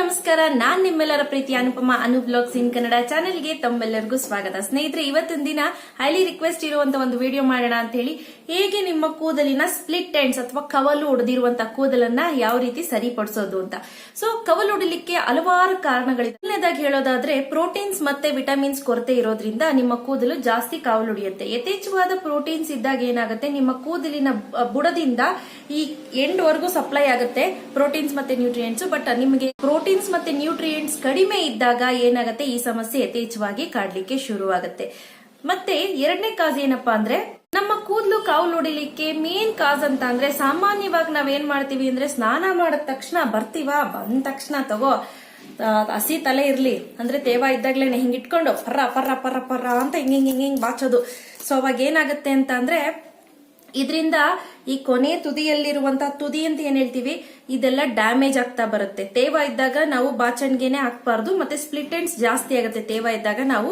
ನಮಸ್ಕಾರ. ನಾನ್ ನಿಮ್ಮೆಲ್ಲರ ಪ್ರೀತಿ ಅನುಪಮ, ಅನು ಬ್ಲಾಗ್ಸ್ ಇನ್ ಕನ್ನಡ ಚಾನೆಲ್ಗೆ ತಮ್ಮೆಲ್ಲರಿಗೂ ಸ್ವಾಗತ. ಸ್ನೇಹಿತರೆ, ಇವತ್ತಿನ ದಿನ ಹೈಲಿ ರಿಕ್ವೆಸ್ಟ್ ಇರುವಂತ ಒಂದು ವಿಡಿಯೋ ಮಾಡೋಣ ಅಂತ ಹೇಳಿ ಹೇಗೆ ನಿಮ್ಮ ಕೂದಲಿನ ಸ್ಪ್ಲಿಟ್ ಎಂಡ್ಸ್ ಅಥವಾ ಕವಲು ಹೊಡೆದಿರುವಂತ ಕೂದಲನ್ನ ಯಾವ ರೀತಿ ಸರಿಪಡಿಸೋದು ಅಂತ. ಸೊ ಕವಲು ಹೊಡಿಲಿಕ್ಕೆ ಹಲವಾರು ಕಾರಣಗಳಿವೆ ಮೊದಲನೇದಾಗಿ ಹೇಳೋದಾದ್ರೆ ಪ್ರೋಟೀನ್ಸ್ ಮತ್ತೆ ವಿಟಮಿನ್ಸ್ ಕೊರತೆ ಇರೋದ್ರಿಂದ ನಿಮ್ಮ ಕೂದಲು ಜಾಸ್ತಿ ಕಾವಲು ಹೊಡಿಯುತ್ತೆ ಯಥೇಚ್ಛವಾದ ಪ್ರೋಟೀನ್ಸ್ ಇದ್ದಾಗ ಏನಾಗುತ್ತೆ? ನಿಮ್ಮ ಕೂದಲಿನ ಬುಡದಿಂದ ಈ ಎಂಡ್ ವರೆಗೂ ಸಪ್ಲೈ ಆಗುತ್ತೆ ಪ್ರೋಟೀನ್ಸ್ ಮತ್ತೆ ನ್ಯೂಟ್ರಿಯೆಂಟ್ಸ್ ಬಟ್ ನಿಮಗೆ ಪ್ರೋಟೀನ್ಸ್ ಮತ್ತೆ ನ್ಯೂಟ್ರಿಯೆಂಟ್ಸ್ ಕಡಿಮೆ ಇದ್ದಾಗ ಏನಾಗುತ್ತೆ? ಈ ಸಮಸ್ಯೆ ಯಥೇಚ್ಛವಾಗಿ ಕಾಡ್ಲಿಕ್ಕೆ ಶುರುವಾಗುತ್ತೆ. ಮತ್ತೆ ಎರಡನೇ ಕಾಸ್ ಏನಪ್ಪಾ ಅಂದ್ರೆ, ನಮ್ಮ ಕೂದಲು ಕಾವು ನೋಡಿಲಿಕ್ಕೆ ಮೇನ್ ಕಾಸ್ ಅಂತ ಅಂದ್ರೆ ಸಾಮಾನ್ಯವಾಗಿ ನಾವೇನ್ ಮಾಡ್ತೀವಿ ಅಂದ್ರೆ ಸ್ನಾನ ಮಾಡಿದ ತಕ್ಷಣ ಬರ್ತೀವಾ? ಬಂದ ತಕ್ಷಣ ತಗೋ. ಹಸಿ ತಲೆ ಇರ್ಲಿ. ಅಂದ್ರೆ ತೇವ ಇದ್ದಾಗ್ಲೇನೆ ಹಿಂಗ್ ಇಟ್ಕೊಂಡು ಪರ್ರ ಪರ್ರ ಪರ್ರ ಪರ್ರ ಅಂತ ಹಿಂಗ್ ಹಿಂಗ್ ಹಿಂಗ್ ಹಿಂಗ್ ಬಾಚೋದು. ಸೊ ಅವಾಗ ಏನಾಗುತ್ತೆ ಅಂತ ಅಂದ್ರೆ ಇದರಿಂದ ಈ ಕೊನೆ ತುದಿಯಲ್ಲಿರುವಂತ ತುದಿ ಅಂತ ಏನ್ ಹೇಳ್ತೀವಿ? ಇದೆಲ್ಲ ಡ್ಯಾಮೇಜ್ ಆಗ್ತಾ ಬರುತ್ತೆ. ತೇವ ಇದ್ದಾಗ ನಾವು ಬಾಚಣಿಗೆನೆ ಹಾಕ್ಬಾರ್ದು, ಮತ್ತೆ ಸ್ಪ್ಲಿಟ್ ಎಂಡ್ಸ್ ಜಾಸ್ತಿ ಆಗುತ್ತೆ ತೇವ ಇದ್ದಾಗ ನಾವು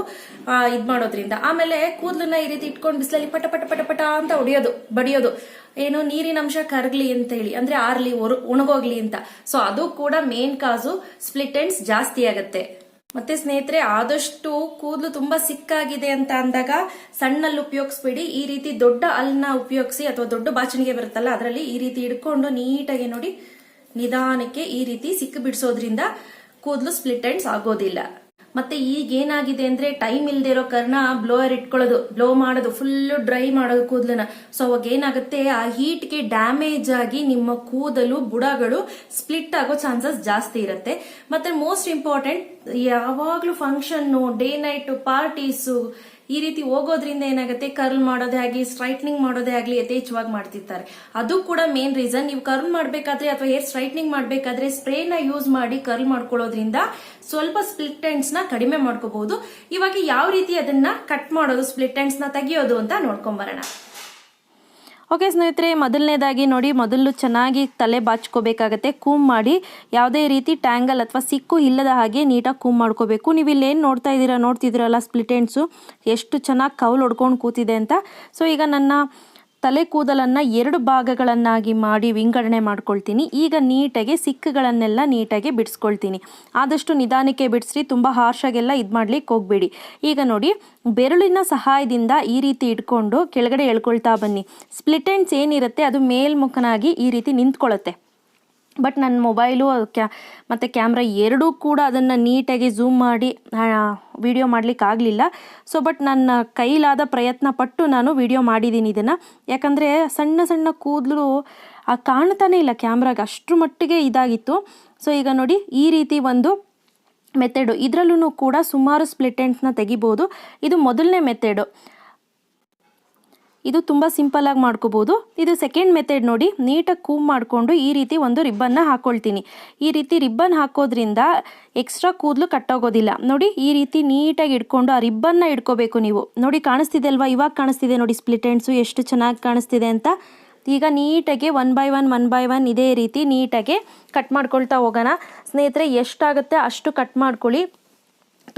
ಇದ್ ಮಾಡೋದ್ರಿಂದ. ಆಮೇಲೆ ಕೂದಲನ್ನ ಈ ರೀತಿ ಇಟ್ಕೊಂಡು ಬಿಸಿಲಲ್ಲಿ ಪಟ ಪಟ ಪಟ ಪಟ ಅಂತ ಹೊಡಿಯೋದು, ಬಡಿಯೋದು. ಏನು ನೀರಿನ ಅಂಶ ಕರ್ಗ್ಲಿ ಅಂತ ಹೇಳಿ, ಅಂದ್ರೆ ಆರ್ಲಿ ಉಣಗೋಗ್ಲಿ ಅಂತ. ಸೊ ಅದು ಕೂಡ ಮೇನ್ ಕಾಸು ಸ್ಪ್ಲಿಟ್ ಎಂಡ್ಸ್ ಜಾಸ್ತಿ ಆಗುತ್ತೆ. ಮತ್ತೆ ಸ್ನೇಹಿತರೆ, ಆದಷ್ಟು ಕೂದಲು ತುಂಬಾ ಸಿಕ್ಕಾಗಿದೆ ಅಂತ ಅಂದಾಗ ಸಣ್ಣಲ್ಲಿ ಉಪಯೋಗಿಸ್ಬೇಡಿ. ಈ ರೀತಿ ದೊಡ್ಡ ಹಲ್ನ ಉಪಯೋಗಿಸಿ ಅಥವಾ ದೊಡ್ಡ ಬಾಚಣಿಗೆ ಬರುತ್ತಲ್ಲ, ಅದರಲ್ಲಿ ಈ ರೀತಿ ಹಿಡ್ಕೊಂಡು ನೀಟಾಗಿ ನೋಡಿ ನಿಧಾನಕ್ಕೆ ಈ ರೀತಿ ಸಿಕ್ಕು ಬಿಡಿಸೋದ್ರಿಂದ ಕೂದಲು ಸ್ಪ್ಲಿಟ್ ಎಂಡ್ಸ್ ಆಗೋದಿಲ್ಲ. ಮತ್ತೆ ಈಗ ಏನಾಗಿದೆ ಅಂದ್ರೆ ಟೈಮ್ ಇಲ್ಲದೆ ಇರೋ ಕಾರಣ ಬ್ಲೋಯರ್ ಇಟ್ಕೊಳ್ಳೋದು ಬ್ಲೋ ಮಾಡೋದು ಫುಲ್ ಡ್ರೈ ಮಾಡೋದು ಕೂದಲನ್ನ. ಸೊ ಅವಾಗ ಏನಾಗುತ್ತೆ? ಆ ಹೀಟ್ಗೆ ಡ್ಯಾಮೇಜ್ ಆಗಿ ನಿಮ್ಮ ಕೂದಲು, ಬುಡಗಳು ಸ್ಪ್ಲಿಟ್ ಆಗೋ ಚಾನ್ಸಸ್ ಜಾಸ್ತಿ ಇರುತ್ತೆ. ಮತ್ತೆ ಮೋಸ್ಟ್ ಇಂಪಾರ್ಟೆಂಟ್ ಯಾವಾಗ್ಲೂ ಫಂಕ್ಷನ್ ಡೇ ನೈಟ್ ಪಾರ್ಟೀಸು ಈ ರೀತಿ ಹೋಗೋದ್ರಿಂದ ಏನಾಗುತ್ತೆ? ಕರ್ಲ್ ಮಾಡೋದೇ ಆಗಲಿ ಸ್ಟ್ರೈಟ್ನಿಂಗ್ ಮಾಡೋದೇ ಆಗಲಿ ಯಥೇಚ್ಛವಾಗಿ ಮಾಡ್ತಿರ್ತಾರೆ. ಅದು ಕೂಡ ಮೇನ್ ರೀಸನ್ ನೀವು ಕರ್ಲ್ ಮಾಡಬೇಕಾದ್ರೆ ಅಥವಾ ಹೇರ್ ಸ್ಟ್ರೈಟ್ನಿಂಗ್ ಮಾಡಬೇಕಾದ್ರೆ ಸ್ಪ್ರೇನ ಯೂಸ್ ಮಾಡಿ ಕರ್ಲ್ ಮಾಡ್ಕೊಳ್ಳೋದ್ರಿಂದ ಸ್ವಲ್ಪ ಸ್ಪ್ಲಿಟ್ ಎಂಡ್ಸ್ನ ಕಡಿಮೆ ಮಾಡ್ಕೋಬಹುದು. ಇವಾಗ ಯಾವ ರೀತಿ ಅದನ್ನ ಕಟ್ ಮಾಡೋದು ಸ್ಪ್ಲಿಟ್ ಎಂಡ್ಸ್ನ ತೆಗಿಯೋದು ಅಂತ ನೋಡ್ಕೊಂಬರೋಣ ಓಕೆ ಸ್ನೇಹಿತರೆ, ಮೊದಲನೇದಾಗಿ ನೋಡಿ, ಮೊದಲು ಚೆನ್ನಾಗಿ ತಲೆ ಬಾಚ್ಕೋಬೇಕಾಗತ್ತೆ, ಕೂಮ್ ಮಾಡಿ. ಯಾವುದೇ ರೀತಿ ಟ್ಯಾಂಗಲ್ ಅಥವಾ ಸಿಕ್ಕು ಇಲ್ಲದ ಹಾಗೆ ನೀಟಾಗಿ ಕೂಮ್ ಮಾಡ್ಕೋಬೇಕು. ನೀವು ಇಲ್ಲೇನು ನೋಡ್ತಾ ಇದ್ದೀರಾ, ನೋಡ್ತಿದ್ದೀರಲ್ಲ ಸ್ಪ್ಲಿಟ್ ಎಷ್ಟು ಚೆನ್ನಾಗಿ ಕೌಲ್ ಹೊಡ್ಕೊಂಡು ಕೂತಿದೆ ಅಂತ. ಸೊ ಈಗ ನನ್ನ ತಲೆ ಕೂದಲನ್ನು ಎರಡು ಭಾಗಗಳನ್ನಾಗಿ ಮಾಡಿ ವಿಂಗಡಣೆ ಮಾಡ್ಕೊಳ್ತೀನಿ. ಈಗ ನೀಟಾಗಿ ಸಿಕ್ಕುಗಳನ್ನೆಲ್ಲ ನೀಟಾಗಿ ಬಿಡಿಸ್ಕೊಳ್ತೀನಿ. ಆದಷ್ಟು ನಿಧಾನಕ್ಕೆ ಬಿಡಿಸ್ರಿ, ತುಂಬ ಹಾರ್ಷಾಗೆಲ್ಲ ಇದು ಮಾಡ್ಲಿಕ್ಕೆ ಹೋಗಬೇಡಿ. ಈಗ ನೋಡಿ, ಬೆರಳಿನ ಸಹಾಯದಿಂದ ಈ ರೀತಿ ಇಟ್ಕೊಂಡು ಕೆಳಗಡೆ ಎಳ್ಕೊಳ್ತಾ ಬನ್ನಿ. ಸ್ಪ್ಲಿಟ್ ಎಂಡ್ಸ್ ಏನಿರುತ್ತೆ ಅದು ಮೇಲ್ಮುಖನಾಗಿ ಈ ರೀತಿ ನಿಂತ್ಕೊಳ್ಳುತ್ತೆ ಬಟ್ ನನ್ನ ಮೊಬೈಲು ಕ್ಯಾ, ಮತ್ತು ಕ್ಯಾಮ್ರಾ ಎರಡೂ ಕೂಡ ಅದನ್ನು ನೀಟಾಗಿ ಝೂಮ್ ಮಾಡಿ ವಿಡಿಯೋ ಮಾಡಲಿಕ್ಕೆ ಆಗಲಿಲ್ಲ. ಸೊ, ಬಟ್ ನನ್ನ ಕೈಲಾದ ಪ್ರಯತ್ನ ಪಟ್ಟು ನಾನು ವಿಡಿಯೋ ಮಾಡಿದ್ದೀನಿ ಇದನ್ನು. ಯಾಕಂದರೆ ಸಣ್ಣ ಸಣ್ಣ ಕೂದಲು ಕಾಣ್ತಾನೇ ಇಲ್ಲ ಕ್ಯಾಮ್ರಾಗೆ, ಅಷ್ಟರ ಮಟ್ಟಿಗೆ ಇದಾಗಿತ್ತು. ಸೊ, ಈಗ ನೋಡಿ ಈ ರೀತಿ ಒಂದು ಮೆಥೆಡು. ಇದರಲ್ಲೂ ಕೂಡ ಸುಮಾರು ಸ್ಪ್ಲಿಟ್ ಎಂಡ್ಸ್ನ ತೆಗಿಬೋದು. ಇದು ಮೊದಲನೇ ಮೆಥಡು. ಇದು ತುಂಬ ಸಿಂಪಲ್ಲಾಗಿ ಮಾಡ್ಕೋಬೋದು. ಇದು ಸೆಕೆಂಡ್ ಮೆಥಡ್ ನೋಡಿ, ನೀಟಾಗಿ ಕೂಮ್ ಮಾಡಿಕೊಂಡು ಈ ರೀತಿ ಒಂದು ರಿಬ್ಬನ್ನ ಹಾಕ್ಕೊಳ್ತೀನಿ ಈ ರೀತಿ ರಿಬ್ಬನ್ ಹಾಕೋದ್ರಿಂದ ಎಕ್ಸ್ಟ್ರಾ ಕೂದಲು ಕಟ್ಟೋಗೋದಿಲ್ಲ ನೋಡಿ, ಈ ರೀತಿ ನೀಟಾಗಿ ಇಟ್ಕೊಂಡು ಆ ರಿಬ್ಬನ್ನ ಇಟ್ಕೋಬೇಕು ನೀವು. ನೋಡಿ, ಕಾಣಿಸ್ತಿದೆ ಅಲ್ವಾ? ಇವಾಗ ಕಾಣಿಸ್ತಿದೆ ನೋಡಿ ಸ್ಪ್ಲಿಟ್ ಎಂಡ್ಸು ಎಷ್ಟು ಚೆನ್ನಾಗಿ ಕಾಣಿಸ್ತಿದೆ ಅಂತ. ಈಗ ನೀಟಾಗಿ one by one one by one ಇದೇ ರೀತಿ ನೀಟಾಗಿ ಕಟ್ ಮಾಡ್ಕೊಳ್ತಾ ಹೋಗೋಣ. ಸ್ನೇಹಿತರೆ, ಎಷ್ಟಾಗುತ್ತೆ ಅಷ್ಟು ಕಟ್ ಮಾಡ್ಕೊಳ್ಳಿ.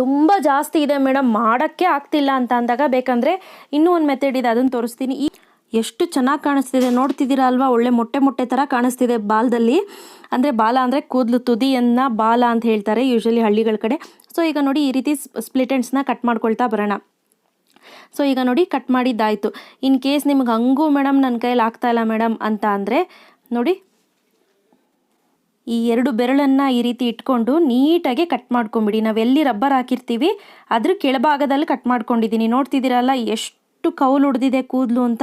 ತುಂಬ ಜಾಸ್ತಿ ಇದೆ ಮೇಡಮ್. ಮಾಡೋಕ್ಕೆ ಆಗ್ತಿಲ್ಲ ಅಂತ ಅಂದಾಗ ಬೇಕಂದರೆ ಇನ್ನೂ ಒಂದು ಮೆಥಡ್ ಇದೆ, ಅದನ್ನು ತೋರಿಸ್ತೀನಿ. ಈ ಎಷ್ಟು ಚೆನ್ನಾಗಿ ಕಾಣಿಸ್ತಿದೆ ನೋಡ್ತಿದ್ದೀರಾ ಅಲ್ವಾ? ಒಳ್ಳೆ ಮೊಟ್ಟೆ ಮೊಟ್ಟೆ ಥರ ಕಾಣಿಸ್ತಿದೆ ಬಾಲದಲ್ಲಿ. ಅಂದರೆ ಬಾಲ ಅಂದರೆ ಕೂದಲು ತುದಿಯನ್ನು ಬಾಲ ಅಂತ ಹೇಳ್ತಾರೆ ಯೂಶ್ವಲಿ ಹಳ್ಳಿಗಳ ಕಡೆ. ಸೊ ಈಗ ನೋಡಿ ಈ ರೀತಿ ಸ್ಪ್ಲಿಟ್ ಎಂಡ್ಸ್ನ ಕಟ್ ಮಾಡ್ಕೊಳ್ತಾ ಬರೋಣ. ಸೊ ಈಗ ನೋಡಿ ಕಟ್ ಮಾಡಿದ್ದಾಯಿತು. ಇನ್ ಕೇಸ್ ನಿಮ್ಗೆ ಹಂಗೂ ಮೇಡಮ್ ನನ್ನ ಕೈಯಲ್ಲಿ ಆಗ್ತಾಯಿಲ್ಲ ಮೇಡಮ್ ಅಂತ ಅಂದರೆ ನೋಡಿ ಈ ಎರಡು ಬೆರಳನ್ನು ಈ ರೀತಿ ಇಟ್ಕೊಂಡು ನೀಟಾಗಿ ಕಟ್ ಮಾಡ್ಕೊಂಬಿಡಿ. ನಾವು ಎಲ್ಲಿ ರಬ್ಬರ್ ಹಾಕಿರ್ತೀವಿ, ಅದ್ರ ಕೆಳಭಾಗದಲ್ಲಿ ಕಟ್ ಮಾಡ್ಕೊಂಡಿದ್ದೀನಿ ನೋಡ್ತಿದ್ದೀರಲ್ಲ, ಎಷ್ಟು ಕವಲು ಹೊಡೆದಿದೆ ಕೂದಲು ಅಂತ.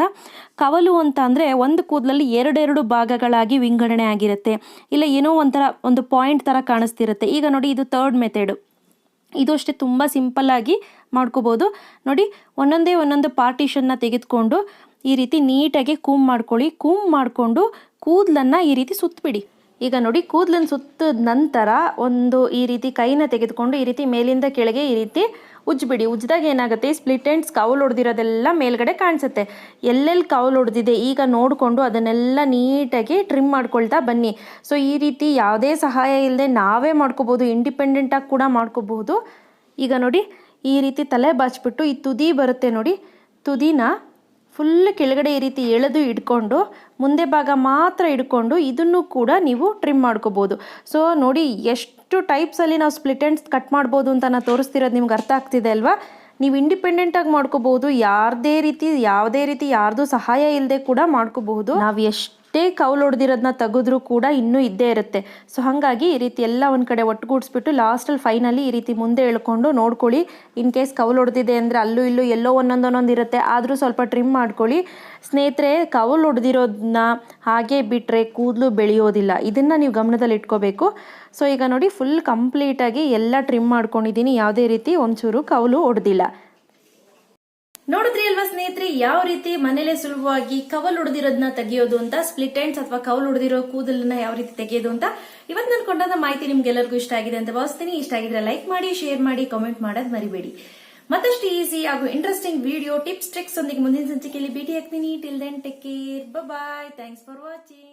ಕವಲು ಅಂತ ಅಂದರೆ ಒಂದು ಕೂದಲಲ್ಲಿ ಎರಡೆರಡು ಭಾಗಗಳಾಗಿ ವಿಂಗಡಣೆ ಆಗಿರುತ್ತೆ. ಇಲ್ಲ, ಏನೋ ಒಂಥರ ಒಂದು ಪಾಯಿಂಟ್ ಥರ ಕಾಣಿಸ್ತಿರುತ್ತೆ. ಈಗ ನೋಡಿ, ಇದು ತರ್ಡ್ ಮೆಥಡು ಇದು ಅಷ್ಟೇ ತುಂಬ ಸಿಂಪಲ್ಲಾಗಿ ಮಾಡ್ಕೋಬೋದು. ನೋಡಿ, ಒಂದೊಂದೇ ಒಂದೊಂದು ಪಾರ್ಟಿಷನ್ನ ತೆಗೆದುಕೊಂಡು ಈ ರೀತಿ ನೀಟಾಗಿ ಕೂಮ್ ಮಾಡ್ಕೊಳ್ಳಿ. ಕೂಮ್ ಮಾಡಿಕೊಂಡು ಕೂದಲನ್ನು ಈ ರೀತಿ ಸುತ್ತಬಿಡಿ ಈಗ ನೋಡಿ ಕೂದಲನ್ನು ಸುತ್ತಿದ ನಂತರ ಒಂದು ಈ ರೀತಿ ಕೈನ ತೆಗೆದುಕೊಂಡು ಈ ರೀತಿ ಮೇಲಿಂದ ಕೆಳಗೆ ಈ ರೀತಿ ಉಜ್ಜಿಬಿಡಿ. ಉಜ್ಜಿದಾಗ ಏನಾಗುತ್ತೆ? ಸ್ಪ್ಲಿಟ್ ಎಂಡ್ಸ್ ಕೌಲ್ ಹೊಡೆದಿರೋದೆಲ್ಲ ಮೇಲ್ಗಡೆ ಕಾಣಿಸುತ್ತೆ. ಎಲ್ಲೆಲ್ಲಿ ಕೌಲ್ ಹೊಡೆದಿದೆ ಈಗ ನೋಡಿಕೊಂಡು ಅದನ್ನೆಲ್ಲ ನೀಟಾಗಿ ಟ್ರಿಮ್ ಮಾಡ್ಕೊಳ್ತಾ ಬನ್ನಿ. ಸೊ ಈ ರೀತಿ ಯಾವುದೇ ಸಹಾಯ ಇಲ್ಲದೆ ನಾವೇ ಮಾಡ್ಕೋಬೋದು ಇಂಡಿಪೆಂಡೆಂಟಾಗಿ ಕೂಡ ಮಾಡ್ಕೋಬಹುದು ಈಗ ನೋಡಿ, ಈ ರೀತಿ ತಲೆ ಬಾಚ್ಬಿಟ್ಟು ಈ ತುದಿ ಬರುತ್ತೆ ನೋಡಿ. ತುದಿನ ಫುಲ್ ಕೆಳಗಡೆ ಈ ರೀತಿ ಎಳೆದು ಇಟ್ಕೊಂಡು, ಮುಂದೆ ಭಾಗ ಮಾತ್ರ ಇಟ್ಕೊಂಡು ಇದನ್ನು ಕೂಡ ನೀವು ಟ್ರಿಮ್ ಮಾಡ್ಕೋಬೋದು. ಸೊ ನೋಡಿ ಎಷ್ಟು ಟೈಪ್ಸಲ್ಲಿ ನಾವು ಸ್ಪ್ಲಿಟ್ ಎಂಡ್ಸ್ ಕಟ್ ಮಾಡ್ಬೋದು ಅಂತ ನಾನು ತೋರಿಸ್ತಿರೋದು ನಿಮ್ಗೆ ಅರ್ಥ ಆಗ್ತಿದೆ ಅಲ್ವಾ? ನೀವು ಇಂಡಿಪೆಂಡೆಂಟಾಗಿ ಮಾಡ್ಕೋಬೋದು, ಯಾರದೇ ರೀತಿ, ಯಾವುದೇ ರೀತಿ ಯಾರ್ದು ಸಹಾಯ ಇಲ್ಲದೆ ಕೂಡ ಮಾಡ್ಕೋಬಹುದು. ನಾವು ಎಷ್ಟೇ ಕೌಲು ಹೊಡೆದಿರೋದನ್ನ ತೆಗೆದ್ರೂ ಕೂಡ ಇನ್ನೂ ಇದ್ದೇ ಇರುತ್ತೆ. ಸೊ ಹಾಗಾಗಿ ಈ ರೀತಿ ಎಲ್ಲ ಒಂದು ಕಡೆ ಒಟ್ಟುಗೂಡಿಸ್ಬಿಟ್ಟು ಲಾಸ್ಟಲ್ಲಿ ಫೈನಲಿ ಈ ರೀತಿ ಮುಂದೆ ಎಳ್ಕೊಂಡು ನೋಡ್ಕೊಳ್ಳಿ. ಇನ್ ಕೇಸ್ ಕೌಲು ಹೊಡೆದಿದೆ ಅಂದರೆ ಅಲ್ಲೂ ಇಲ್ಲೂ ಎಲ್ಲೋ ಒಂದೊಂದೊಂದೊಂದು ಇರುತ್ತೆ. ಆದರೂ ಸ್ವಲ್ಪ ಟ್ರಿಮ್ ಮಾಡ್ಕೊಳ್ಳಿ. ಸ್ನೇಹಿತರೆ, ಕೌಲು ಹೊಡೆದಿರೋದನ್ನ ಹಾಗೆ ಬಿಟ್ಟರೆ ಕೂದಲು ಬೆಳೆಯೋದಿಲ್ಲ. ಇದನ್ನು ನೀವು ಗಮನದಲ್ಲಿ ಇಟ್ಕೋಬೇಕು. ಸೊ ಈಗ ನೋಡಿ ಫುಲ್ ಕಂಪ್ಲೀಟಾಗಿ ಎಲ್ಲ ಟ್ರಿಮ್ ಮಾಡ್ಕೊಂಡಿದ್ದೀನಿ. ಯಾವುದೇ ರೀತಿ ಒಂಚೂರು ಕೌಲು ಹೊಡೆದಿಲ್ಲ. ನೋಡಿದ್ರಿ ಅಲ್ವಾ ಸ್ನೇಹಿತರೆ, ಯಾವ ರೀತಿ ಮನೇಲೆ ಸುಲಭವಾಗಿ ಕವಲ್ ಉಡ್ದಿರೋದನ್ನ ತೆಗೆಯೋದು ಅಂತ ಸ್ಪ್ಲಿಟ್ ಎಂಡ್ಸ್ ಅಥವಾ ಕವಲ್ ಉಡ್ದಿರೋ ಕೂದಲನ್ನ ಯಾವ ರೀತಿ ತೆಗೆಯೋದು ಅಂತ ಇವತ್ತು ನಾನು ಕೊಂಡಂತ ಮಾಹಿತಿ ನಿಮ್ಗೆಲ್ಲರಿಗೂ ಇಷ್ಟ ಆಗಿದೆ ಅಂತ ಭಾವಿಸ್ತೀನಿ. ಇಷ್ಟ ಆಗಿದ್ರೆ ಲೈಕ್ ಮಾಡಿ ಶೇರ್ ಮಾಡಿ ಕಾಮೆಂಟ್ ಮಾಡೋದು ಮರಿಬೇಡಿ. ಮತ್ತಷ್ಟು ಈಸಿ ಹಾಗೂ ಇಂಟ್ರೆಸ್ಟಿಂಗ್ ವಿಡಿಯೋ ಟಿಪ್ಸ್ ಟ್ರಿಕ್ಸ್ ಒಂದಿಗೆ ಮುಂದಿನ ಸಂಚಿಕೆಯಲ್ಲಿ ಭೇಟಿ ಆಗ್ತೀನಿ. Till then take care bye thanks for watching